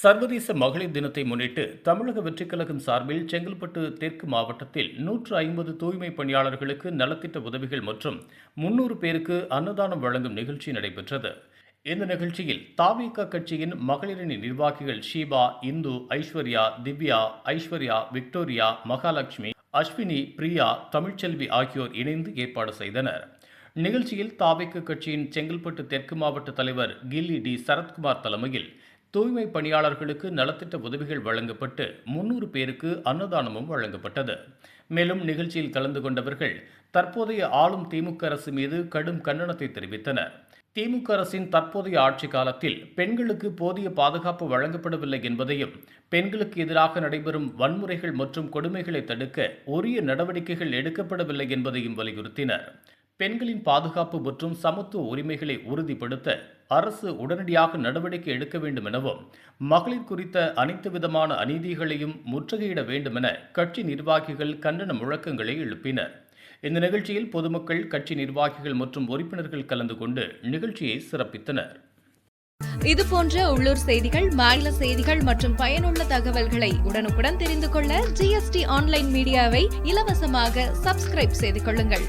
சர்வதேச மகளிர் தினத்தை முன்னிட்டு தமிழக வெற்றிக் கழகம் சார்பில் செங்கல்பட்டு தெற்கு மாவட்டத்தில் நூற்று ஐம்பது தூய்மை பணியாளர்களுக்கு நலத்திட்ட உதவிகள் மற்றும் முன்னூறு பேருக்கு அன்னதானம் வழங்கும் நிகழ்ச்சி நடைபெற்றது. இந்த நிகழ்ச்சியில் தாவிக கட்சியின் மகளிரணி நிர்வாகிகள் ஷீபா இந்து ஐஸ்வர்யா திவ்யா ஐஸ்வர்யா விக்டோரியா மகாலட்சுமி அஸ்வினி பிரியா தமிழ்ச்செல்வி ஆகியோர் இணைந்து ஏற்பாடு செய்தனர். நிகழ்ச்சியில் தாவிக கட்சியின் செங்கல்பட்டு தெற்கு மாவட்ட தலைவர் கில்லி டி. சரத்குமார் தலைமையில் தூய்மை பணியாளர்களுக்கு நலத்திட்ட உதவிகள் வழங்கப்பட்டு முன்னூறு பேருக்கு அன்னதானமும் வழங்கப்பட்டது. மேலும் நிகழ்ச்சியில் கலந்து கொண்டவர்கள் தற்போதைய ஆளும் திமுக அரசு மீது கடும் கண்டனத்தை தெரிவித்தனர். திமுக அரசின் தற்போதைய ஆட்சி காலத்தில் பெண்களுக்கு போதிய பாதுகாப்பு வழங்கப்படவில்லை என்பதையும் பெண்களுக்கு எதிராக நடைபெறும் வன்முறைகள் மற்றும் கொடுமைகளை தடுக்க உரிய நடவடிக்கைகள் எடுக்கப்படவில்லை என்பதையும் வலியுறுத்தினர். பெண்களின் பாதுகாப்பு மற்றும் சமத்துவ உரிமைகளை உறுதிப்படுத்த அரசு உடனடியாக நடவடிக்கை எடுக்க வேண்டும் எனவும் மகளிர் குறித்த அனைத்து விதமான அநீதிகளையும் முற்றுகையிட வேண்டும் என கட்சி நிர்வாகிகள் கண்டன முழக்கங்களை எழுப்பினர். இந்த நிகழ்ச்சியில் பொதுமக்கள் கட்சி நிர்வாகிகள் மற்றும் உறுப்பினர்கள் கலந்து கொண்டு நிகழ்ச்சியை சிறப்பித்தனர். இது போன்ற உள்ளூர் செய்திகள் மாநில செய்திகள் மற்றும் பயனுள்ள தகவல்களை உடனுக்குடன் தெரிந்து கொள்ள ஜிஎஸ்டி ஆன்லைன் மீடியாவை இலவசமாக சப்ஸ்கிரைப் செய்து கொள்ளுங்கள்.